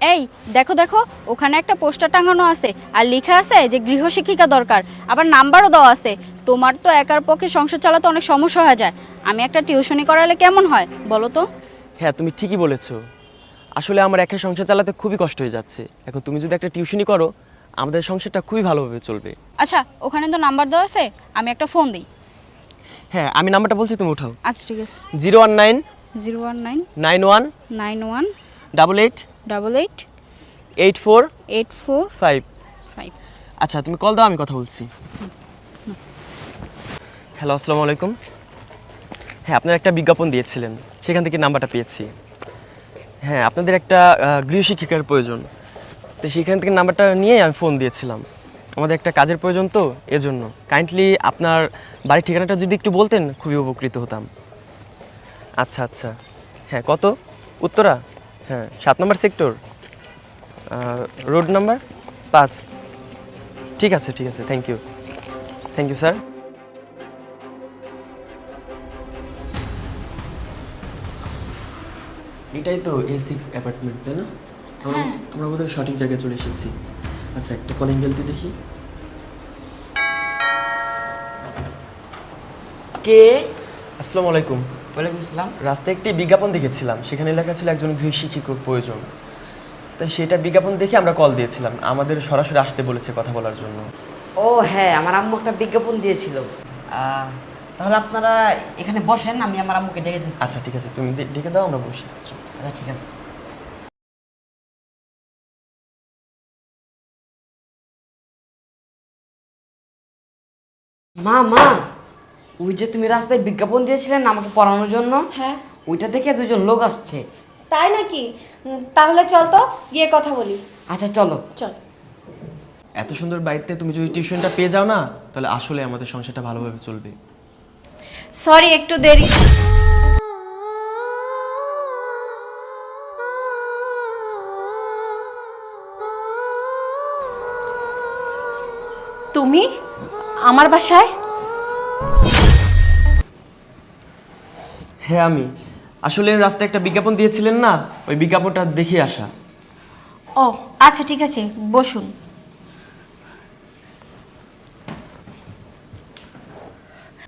এই দেখো দেখো ওখানে একটা পোস্টার টাঙানো আছে আর লেখা আছে যে গৃহশিক্ষিকা দরকার আবার নাম্বারও দেওয়া আছে। তোমার তো একার পক্ষে সংসার চালাতে অনেক সমস্যা হয়ে যায়। আমি একটা টিউশনি করালে কেমন হয় বলো তো? হ্যাঁ তুমি ঠিকই বলেছ। আসলে আমার একা সংসার চালাতে খুবই কষ্ট হয়ে যাচ্ছে। এখন তুমি যদি একটা টিউশনি করো আমাদের সংসারটা খুবই ভালোভাবে চলবে। আচ্ছা ওখানে তো নাম্বার দেওয়া আছে আমি একটা ফোন দিই। হ্যাঁ আমি নাম্বারটা বলছি তুমি উঠাও। আচ্ছা ঠিক আছে। Zero one nine zero one nine nine one nine one double eight double eight eight four eight four five five আচ্ছা তুমি কল দাও আমি কথা বলছি। হ্যালো আসসালামু আলাইকুম। হ্যাঁ আপনার একটা বিজ্ঞাপন দিয়েছিলেন সেখান থেকে নাম্বারটা পেয়েছি। হ্যাঁ আপনাদের একটা গৃহশিক্ষিকার প্রয়োজন। তো সেখান থেকে নাম্বারটা নিয়ে আমি ফোন দিয়েছিলাম। আমাদের একটা কাজের প্রয়োজন তো এজন্য। কাইন্ডলি আপনার বাড়ির ঠিকানাটা যদি একটু বলতেন খুবই উপকৃত হতাম। আচ্ছা আচ্ছা। হ্যাঁ কত? উত্তরা? হ্যাঁ সাত নম্বর সেক্টর রোড নাম্বার পাঁচ। ঠিক আছে ঠিক আছে thank you thank you sir এটাই তো এ সিক্স অ্যাপার্টমেন্ট তাই না? আমরা আমরা বোধহয় সঠিক জায়গায় চলে এসেছি। আচ্ছা একটা কলিং বেলতে দেখি। কে? আসসালামু আলাইকুম। ওয়ালাইকুম আসসালাম। রাস্তায় একটি বিজ্ঞাপন দেখেছিলাম সেখানে লেখা ছিল একজন গৃহশিক্ষিকর প্রয়োজন। তাই সেটা বিজ্ঞাপন দেখে আমরা কল দিয়েছিলাম আমাদের সরাসরি আসতে বলেছে কথা বলার জন্য। ও হ্যাঁ আমার আম্মু একটা বিজ্ঞাপন দিয়েছিল। আহ, তাহলে আপনারা এখানে বসেন আমি আমার আম্মুকে ডেকে দিচ্ছি। আচ্ছা ঠিক আছে তুমি দে- ডেকে দাও আমরা বসি। আচ্ছা ঠিক আছে। মা মা! ওই যে তুমি রাস্তায় বিজ্ঞাপন দিয়েছিলেন না আমাকে পড়ানোর জন্য? হ্যাঁ। ওইটা দেখে দুজন লোক আসছে। তাই নাকি? উম, তাহলে চল তো গিয়ে কথা বলি। আচ্ছা চলো। চল। এত সুন্দর বাড়িতে তুমি যদি টিউশনটা পেয়ে যাও না তাহলে আসলে আমাদের সংসারটা ভালোভাবে চলবে। সরি একটু দেরি। তুমি? আমার বাসায়? হ্যাঁ আমি। আসলে রাস্তায় একটা বিজ্ঞাপন দিয়েছিলেন না? ওই বিজ্ঞাপনটা দেখে আসা। ও আচ্ছা ঠিক আছে বসুন।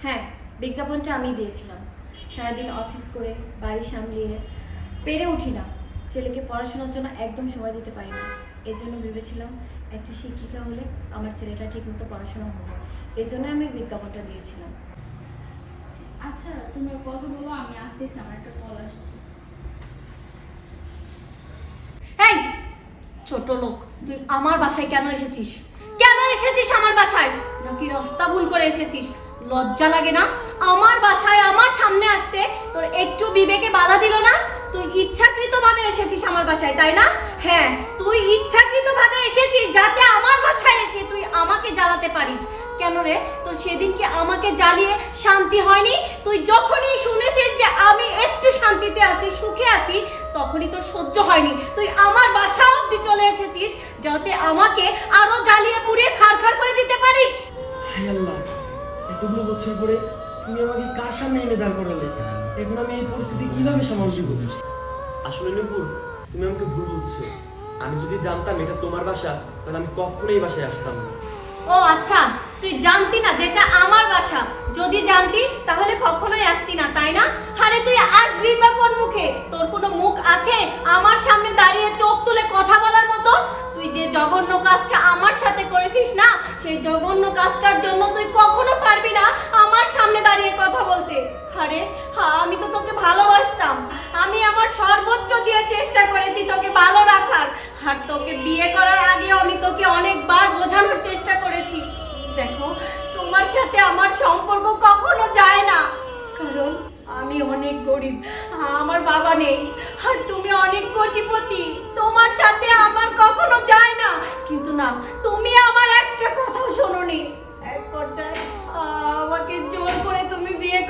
হ্যাঁ বিজ্ঞাপনটা আমি দিয়েছিলাম। সারাদিন অফিস করে বাড়ি সামলিয়ে পেরে উঠি না। ছেলেকে পড়াশোনার জন্য একদম সময় দিতে পারি না। এজন্য ভেবেছিলাম একটা শিক্ষিকা হলে আমার ছেলেটা ঠিকমতো পড়াশোনা হবে। এজন্য আমি বিজ্ঞাপনটা দিয়েছিলাম। আচ্ছা তুমি কথা বলো, আমি আসতেছি, আমার একটা কল আসছে। এই, ছোট লোক, তুই আমার বাসায় কেন এসেছিস? কেন এসেছিস আমার বাসায়? নাকি রাস্তা ভুল করে এসেছিস? লজ্জা লাগে না? আমার বাসায় আমার সামনে আসতে তোর একটু বিবেকে বাধা দিল না? তুই ইচ্ছাকৃতভাবে এসেছিস আমার বাসায়, তাই না? হ্যাঁ তুই ইচ্ছাকৃতভাবে এসেছিস যাতে আমার বাসায় এসে তুই আমাকে জ্বালাতে পারিস। কেন রে? তোর সেদিন কি আমাকে জ্বালিয়ে শান্তি হয়নি? তুই যখনই শুনেছিস যে আমি একটু শান্তিতে আছি, সুখে আছি, তখনই তোর সহ্য হয়নি। তুই আমার বাসা অব্দি চলে এসেছিস যাতে আমাকে আরও জ্বালিয়ে পুড়িয়ে খাড়খাড় করে দিতে পারিস। হায় আল্লাহ, এতগুলো বছর পরে তুমি আমাকে কার সামনে এনে দাঁড় করালে? এখন আমি এই পরিস্থিতি কীভাবে সামাল দিব? আসলে নুপুর তুমি আমাকে ভুল বুঝছ আমি যদি জানতাম এটা তোমার বাসা তাহলে আমি কখনোই এই বাসায় আসতাম না। ও আচ্ছা তুই জানতি না যেটা আমার বাসা। যদি জানতি তাহলে কখনোই আসতি না তাই না? আরে তুই আসবি বা কোন মুখে? তোর কোনো মুখ আছে আমার সামনে দাঁড়িয়ে চোখ তুলে কথা বলার মতো? তুই যে জঘন্য কাজটা আমার সাথে করেছিস না, সেই জঘন্য কাজটার জন্য তুই কখনো পারবি না আমার সামনে দাঁড়িয়ে কথা বলতে। আরে হ্যাঁ আমি তো তোকে ভালোবাসতাম। আমি আমার সর্বোচ্চ দিয়ে চেষ্টা করেছি তোকে ভালো রাখার। আর তোকে বিয়ে করার আগেও আমি তোকে অনেকবার বোঝানোর চেষ্টা করেছি। দেখো, তোমার সাথে আমার সম্পর্ক কখনো যায় না। কারণ আমি অনেক গরিব, আমার বাবা নেই, আর তুমি অনেক কোটিপতি, তোমার সাথে আমার কখনো যায় না। কিন্তু না, তুমি আমার একটা কথাও শোনোনি। এক পর্যায়ে, আমাকে জোর করে তুমি বিয়ে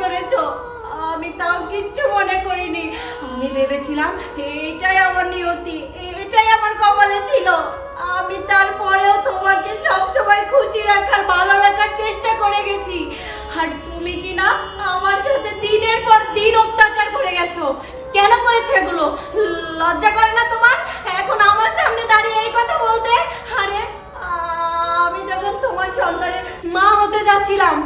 আমি তাও কিচ্ছু মনে করিনি। আমি ভেবেছিলাম, এইটাই আমার নিয়তি, এটাই আমার কপালে ছিল। আমি তারপরেও তোমাকে সবসময় খুশি রাখার, ভালো রাখার চেষ্টা করে গেছি। আর তুমি কি না আমার সাথে দিনের পর দিন অত্যাচার করে গেছো? কেন করেছ এগুলো? লজ্জা করে না তোমার? এখন আমার সামনে দাঁড়িয়ে এই কথা বলতে? আরে, আমি যখন তোমার সন্তানের মা হতে যাচ্ছিলাম,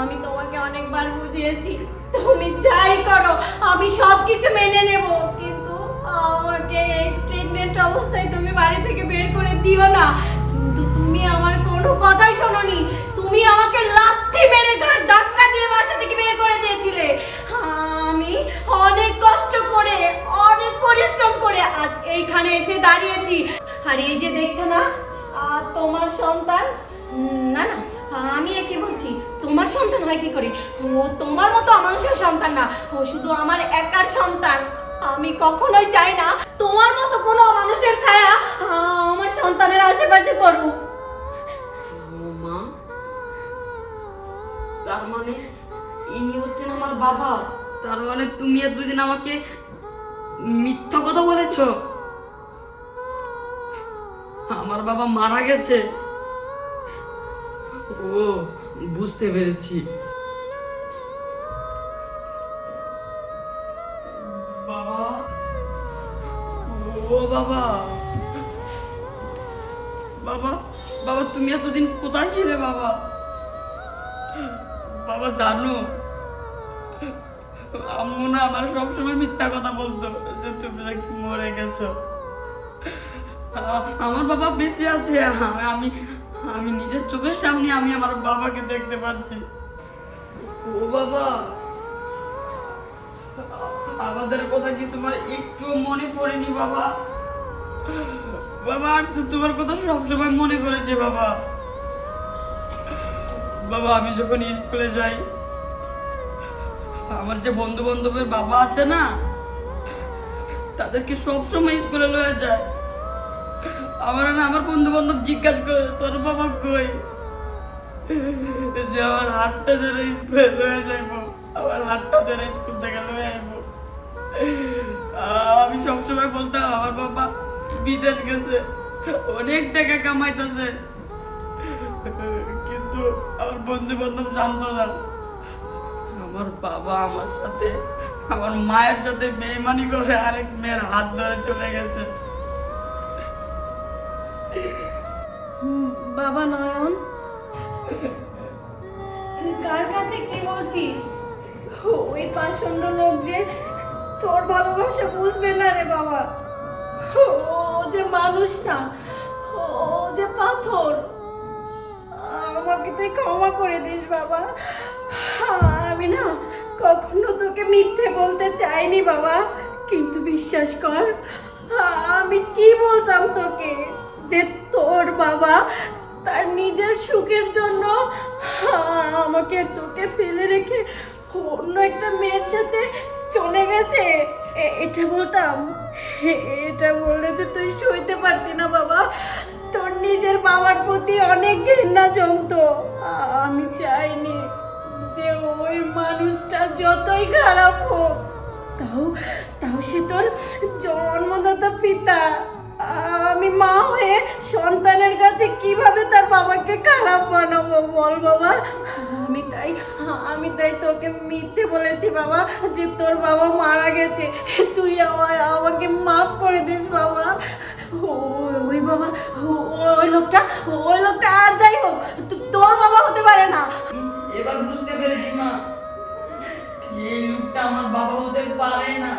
আমি তোমাকে অনেকবার বুঝিয়েছি। তুমি যাই করো, আমি সব কিছু মেনে নেব। কিন্তু আমাকে এই প্রেগনেন্ট অবস্থায় তুমি বাড়ি থেকে বের করে দিও না। কিন্তু তুমি আমার কোনো কথাই শোনোনি। তুমি আমাকে লাভ লাথি মেরে ঘাট ধাক্কা দিয়ে বাসা থেকে বের করে দিয়েছিলে। আমি অনেক কষ্ট করে, অনেক পরিশ্রম করে আজ এইখানে এসে দাঁড়িয়েছি। আর এই যে দেখছ না, আর তোমার সন্তান? না না, আমি একে বলছি, তোমার সন্তান হয় কি করে? ও তোমার মতো মানুষের সন্তান না, ও শুধু আমার একার সন্তান। আমি কখনোই চাই না তোমার মতো কোনো মানুষের ছায়া আমার সন্তানের আশেপাশে পড়ুক। তার মানে ইনি হচ্ছেন আমার বাবা। তার মানে তুমি এতদিন আমাকে মিথ্যা কথা বলেছ? আমার বাবা মারা গেছে। ও, বুঝতে পেরেছি। বাবা বাবা বাবা, তুমি এতদিন কোথায় ছিলে বাবা? বাবা জানো, আম্মু না আমার সবসময় মিথ্যা কথা বলতো, যে তুমি নাকি মরে গেছো। আমার বাবা বেঁচে আছে আমি আমি নিজের চোখের সামনে আমি আমার বাবাকে দেখতে পাচ্ছি। ও বাবা, আমাদের কথা কি তোমার একটু মনে পড়েনি বাবা? বাবা, আমি তো তোমার কথা সবসময় মনে করেছে বাবা। বাবা, আমি যখন স্কুলে যাই, আমার যে বন্ধু বান্ধবের বাবা আছে না, তাদেরকে সবসময় স্কুলে লয়ে যায়। আমার না, আমার বন্ধু বান্ধব জিজ্ঞাসা করে, তোর বাবা কই? যে আমার হাতটা ধরে স্কুলে লয়ে যাইবো, আমার হাতটা ধরে স্কুল থেকে লয়ে আইবো। আমি সবসময় বলতাম, আমার বাবা বিদেশ গেছে, অনেক টাকা কামাইতেছে। বাবা নয়ন, তুই কার কাছে কি বলছিস? ওই পাষণ্ড লোক যে তোর ভালোবাসা বুঝবে না রে বাবা। ও যে মানুষ না, ও যে পাথর। আমাকে তুই ক্ষমা করে দিস, বাবা। আমি না কখনো তোকে মিথ্যে বলতে চাইনি, বাবা। কিন্তু বিশ্বাস কর, আমি কি বলতাম তোকে? যে তোর বাবা তার নিজের সুখের জন্য আমাকে তোকে ফেলে রেখে অন্য একটা মেয়ের সাথে চলে গেছে। এটা বলতাম। এটা বললে যে তুই সইতে পারতি না, বাবা। তোর নিজের বাবার প্রতি অনেক ঘৃণা জমতো। আমি চাইনি যে ওই মানুষটা যতই খারাপ হোক, তাও তাও সে তোর জন্মদাতা পিতা। আমি মা হয়ে সন্তানের কাছে কীভাবে তার বাবাকে খারাপ বানাবো? বল বাবা। আমি তাই আমি তাই তোকে মিথ্যে বলেছি বাবা, যে তোর বাবা মারা গেছে। তুই আমার আমাকে মাফ করে দিস বাবা। ওই বাবা, ওই লোকটা ওই লোকটা আর যাই হোক তোর বাবা হতে পারে না। এবার বুঝতে পেরেছি মা, এই লোকটা আমার বাবা হতে পারে না।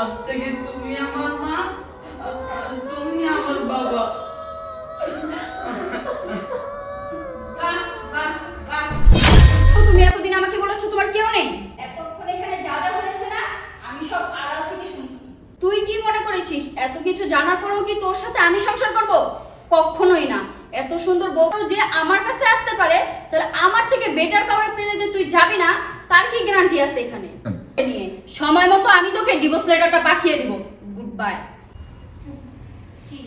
আজ থেকে তুমি আমার মা। তুমি আমার বাবা। তো তুমি এতদিন আমাকে বলেছ তোমার কেউ নেই? এতক্ষণ এখানে যা যা হয়েছে না আমি সব আড়াল থেকে শুনছি। তুই কি মনে করেছিস? এত কিছু জানার পরেও কি তোর সাথে আমি সংসার করব? কখনোই না। এত সুন্দর বউ যে আমার কাছে আসতে পারে তাহলে আমার থেকে বেটার কাউরে পেলে যে তুই যাবি না তার কি গ্যারান্টি আছে এখানে? এ নিয়ে সময় মতো আমি তোকে ডিভোর্স লেটারটা পাঠিয়ে দিব। গুড বাই কি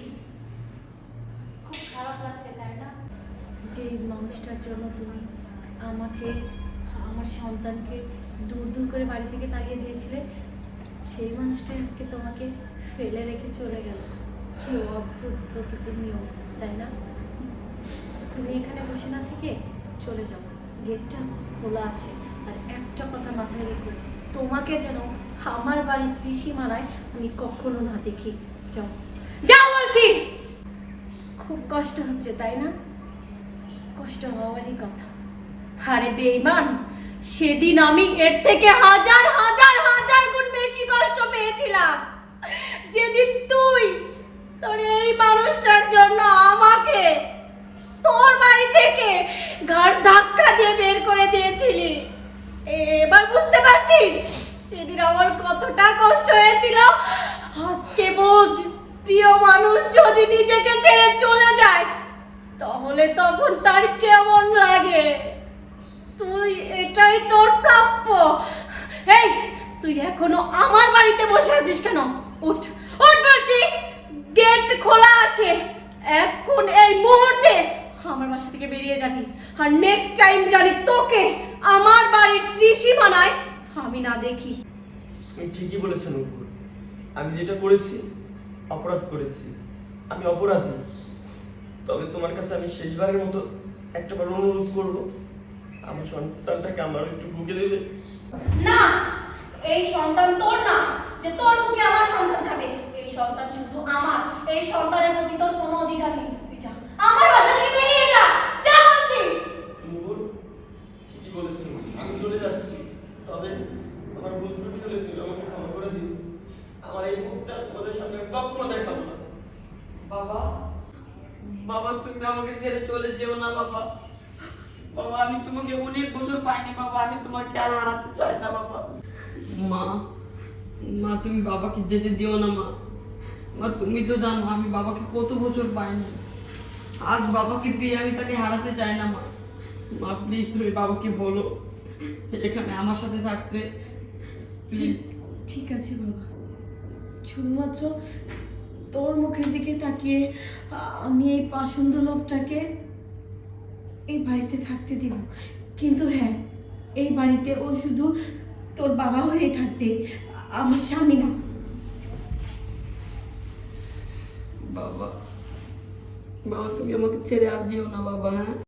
খুব খারাপ লাগছে তাই না যে মানুষটার জন্য তুমি আমাকে, আমার সন্তানকে দূর দূর করে বাড়ি থেকে তাড়িয়ে দিয়েছিলে, সেই মানুষটাই আজকে তোমাকে ফেলে রেখে চলে গেল। কি অদ্ভুত প্রকৃতির নিয়ম, তাই না? তুমি এখানে বসে না থেকে চলে যাও। গেটটা খোলা আছে আর একটা কথা মাথায় রেখো, তোমাকে যেন আমার বাড়ির ত্রিসীমানায় আমি কখনো না দেখি। যাও। যাও বলছি! খুব কষ্ট হচ্ছে, তাই না? কষ্ট হওয়ারই কথা। আরে বেইমান সেদিন আমি এর থেকে হাজার হাজার হাজার গুণ বেশি কষ্ট পেয়েছিলাম। যেদিন তুই তোর এই মানুষটার জন্য আমাকে তোর বাড়ি থেকে ঘর ধাক্কা দিয়ে বের করে দিয়েছিলি। এবার বুঝতে পারছিস, সেদিন আমার কতটা কষ্ট হয়েছিল। আজকে বোঝ, প্রিয় মানুষ যদি নিজেকে ছেড়ে চলে যায় তাহলে তখন তার কেমন লাগে? তুই এটাই তোর প্রাপ্য। এই, তুই এখনও আমার বাড়িতে বসে আছিস কেন? উঠ উঠ বলছি, গেট খোলা আছে। এখন এই মুহূর্তে আমার বাসা থেকে বেরিয়ে যাবি। আর নেক্সট টাইম জানি তোকে আমার বাড়ির বানায়, আমি না দেখি। ঠিকই বলেছেন উপর আমি যেটা করেছি, অপরাধ করেছি। আমি অপরাধী। তবে তোমার কাছে আমি শেষবারের মতো একটাবার অনুরোধ করব আমার সন্তানটাকে আমার একটু বুকে দেবে। না এই সন্তান তোর না যে তোর মুখে আমার সন্তান যাবে। এই সন্তান শুধু আমার এই সন্তানের প্রতি তোর কোনো অধিকার নেই। তুই যা আমার বাসা থেকে বেরিয়ে যা যা বলছি। ঠিকই বলেছ আমি চলে যাচ্ছি। তবে আমার ভুল ত্রুটি হলে তুমি আমাকে ক্ষমা করে দিও। আমার এই মুখটা তোমাদের সামনে কখনো দেখাবো না। বাবা বাবা তুমি আমাকে ছেড়ে চলে যেও না বাবা। বাবা আমি তোমাকে অনেক বছর পাইনি বাবা আমি তোমাকে আর হারাতে চাই না বাবা। মা মা তুমি বাবাকে যেতে দিও না মা। মা তুমি তো জানো আমি বাবাকে কত বছর পাইনি। আজ বাবাকে পেয়ে আমি তাকে হারাতে চাই না মা। মা প্লিজ তুমি বাবাকে বলো এখানে আমার সাথে থাকতে। ঠিক আছে বাবা। শুধুমাত্র তোর মুখের দিকে তাকিয়ে, আমি এই পাষণ্ড লোকটাকে এই বাড়িতে থাকতে দিব। কিন্তু হ্যাঁ এই বাড়িতে ও শুধু তোর বাবা হয়ে থাকবে, আমার স্বামী না। বাবা বাবা, তুমি আমাকে ছেড়ে আর যেও না, বাবা হ্যাঁ?